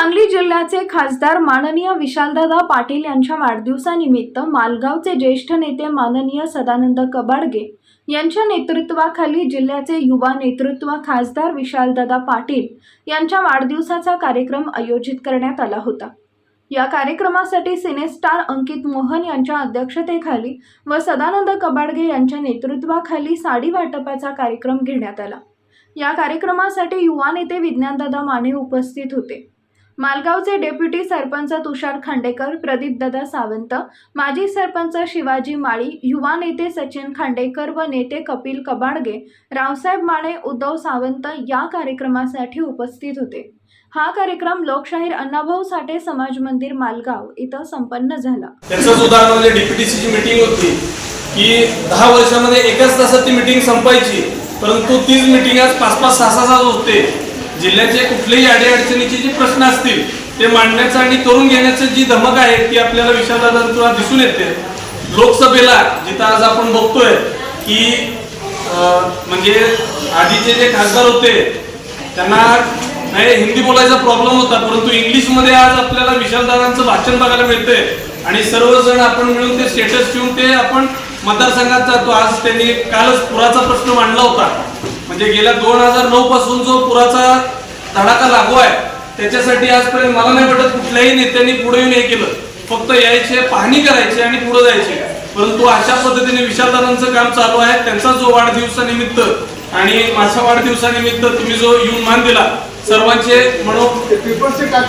सांगली जिल्ह्याचे खासदार माननीय विशालदादा पाटील यांच्या वाढदिवसानिमित्त मालगावचे ज्येष्ठ नेते माननीय सदानंद कबाडगे यांच्या नेतृत्वाखाली जिल्ह्याचे युवा नेतृत्व खासदार विशालदादा पाटील यांच्या वाढदिवसाचा कार्यक्रम आयोजित करण्यात आला होता. या कार्यक्रमासाठी सिनेस्टार अंकित मोहन यांच्या अध्यक्षतेखाली व सदानंद कबाडगे यांच्या नेतृत्वाखाली साडी वाटपाचा कार्यक्रम घेण्यात आला. या कार्यक्रमासाठी युवा नेते विज्ञानदादा माने उपस्थित होते. मालगावचे डेप्युटी सरपंच तुषार खांडेकर प्रदीपदादा सावंत माजी सरपंच शिवाजी माळी युवा नेते सचिन खांडेकर व नेते कपिल कबाडगे रावसाहेब माने उद्धव सावंत या कार्यक्रमासाठी उपस्थित होते. हा कार्यक्रम लोकशाहीर अण्णाभाऊ साठे समाज मंदिर मालगाव इथं संपन्न झाला. त्याचंच उदाहरण म्हणजे डीपीटीसीची मीटिंग होती की दहा वर्षामध्ये एकाच तासात ती मीटिंग संपायची परंतु तीच मीटिंग आज पाच पाच सहा सहा तास होते. जिल्ह्याचे कुठलेही अडीअडचणीचे जे प्रश्न असतील ते मांडण्याचं आणि करून घेण्याचं जी धमक आहे ती आपल्याला विशालदादांतून दिसून येते. लोकसभेला जिथं आज आपण बघतोय की म्हणजे आधीचे जे खासदार होते त्यांना नाही हिंदी बोलायचा प्रॉब्लेम होता परंतु इंग्लिशमध्ये आज आपल्याला विशालदादांचं भाषण बघायला मिळतंय. आणि सर्वजण आपण मिळून ते स्टेटस ठेवून ते आपण मतदारसंघात जातो. आज त्यांनी कालच पुराचा प्रश्न मांडला होता. म्हणजे गेल्या दोन हजार नऊ पासून जो पुराचा तडाखा लागू आहे त्याच्यासाठी आजपर्यंत मला नाही वाटत कुठल्याही नेत्यांनी पुढे येऊन हे केलं. फक्त यायचे पाहणी करायची आणि पुढे जायचे. परंतु अशा पद्धतीने विशालदारांचं काम चालू आहे. त्यांचा जो वाढदिवसानिमित्त आणि माझ्या वाढदिवसानिमित्त तुम्ही जो येऊन मान दिला सर्वांचे म्हणून पेपरचे काय